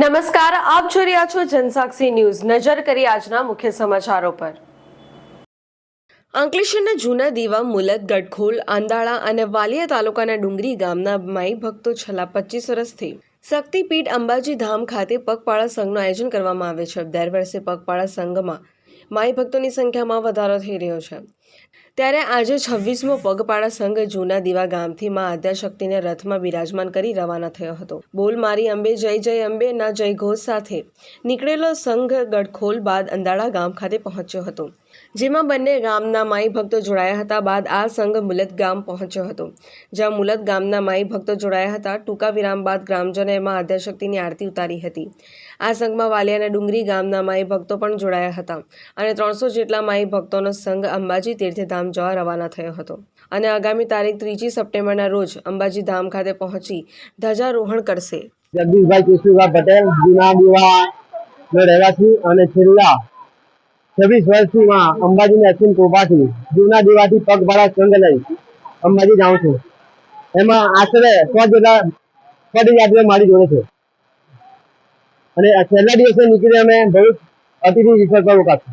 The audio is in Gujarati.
નમસ્કાર, આપ જોઈ રહ્યા છો જનસાક્ષી ન્યૂઝ. નજર કરી આજના મુખ્ય સમાચારો પર. અંકલેશ્વરના જૂના દીવા મુલત ગઢખોલ, આંદાળા અને વાલિયા તાલુકાના ડુંગરી ગામના માઈ ભક્તો છેલ્લા પચીસ વર્ષથી શક્તિપીઠ અંબાજી ધામ ખાતે પગપાળા સંઘનું આયોજન કરવામાં આવે છે. દર વર્ષે પગપાળા સંઘમાં માઈ ભક્તોની સંખ્યામાં વધારો થઈ રહ્યો છે. ત્યારે આજે છવ્વીસમો પગપાળા સંઘ જૂના દીવા ગામથી મા આદ્યાશક્તિને રથમાં બિરાજમાન કરી રવાના થયો હતો. બોલ મારી અંબે, જય જય અંબે, ના જય ઘોષ સાથે નીકળેલો સંઘ ગડખોલ બાદ અંદાળા ગામ ખાતે પહોંચ્યો હતો. જેમાં બંને ગામના માઈ ભક્તો જોડાયા હતા. બાદ આ સંઘ મુલત ગામ પહોંચ્યો હતો. જ્યાં મુલત ગામના માઈ ભક્તો જોડાયા હતા. ટૂંકા વિરામ બાદ ગ્રામજનોએ મા આદ્યાશક્તિની આરતી ઉતારી હતી. આ સંઘમાં વાલિયાના ડુંગરી ગામના માઈ ભક્તો પણ જોડાયા હતા. અને ત્રણસો જેટલા માઈ ભક્તોનો સંઘ અંબાજી તીર્થધામ જવા રવાના થયો હતો. અને આગામી તારીખ ત્રીજી સપ્ટેમ્બરના રોજ અંબાજી ધામ ખાતે પહોંચી ધ્વજારોહણ કરશે. જગદીશભાઈ કેશુભાઈ પટેલ, જૂના રહેવાસી અને છેલ્લા છવ્વીસ વર્ષથી અંબાજીની અસીમ કૃપાથી જૂના દીવાથી પગપાળા સંઘ લઈ અંબાજી જાઉં છું. એમાં આશરે સો જેટલા પદયાત્રીઓ મારી જોડે છે. અને છેલ્લા દિવસે નીકળી અમે બહુ અતિથિ વિસર્ગ પર રોકાશું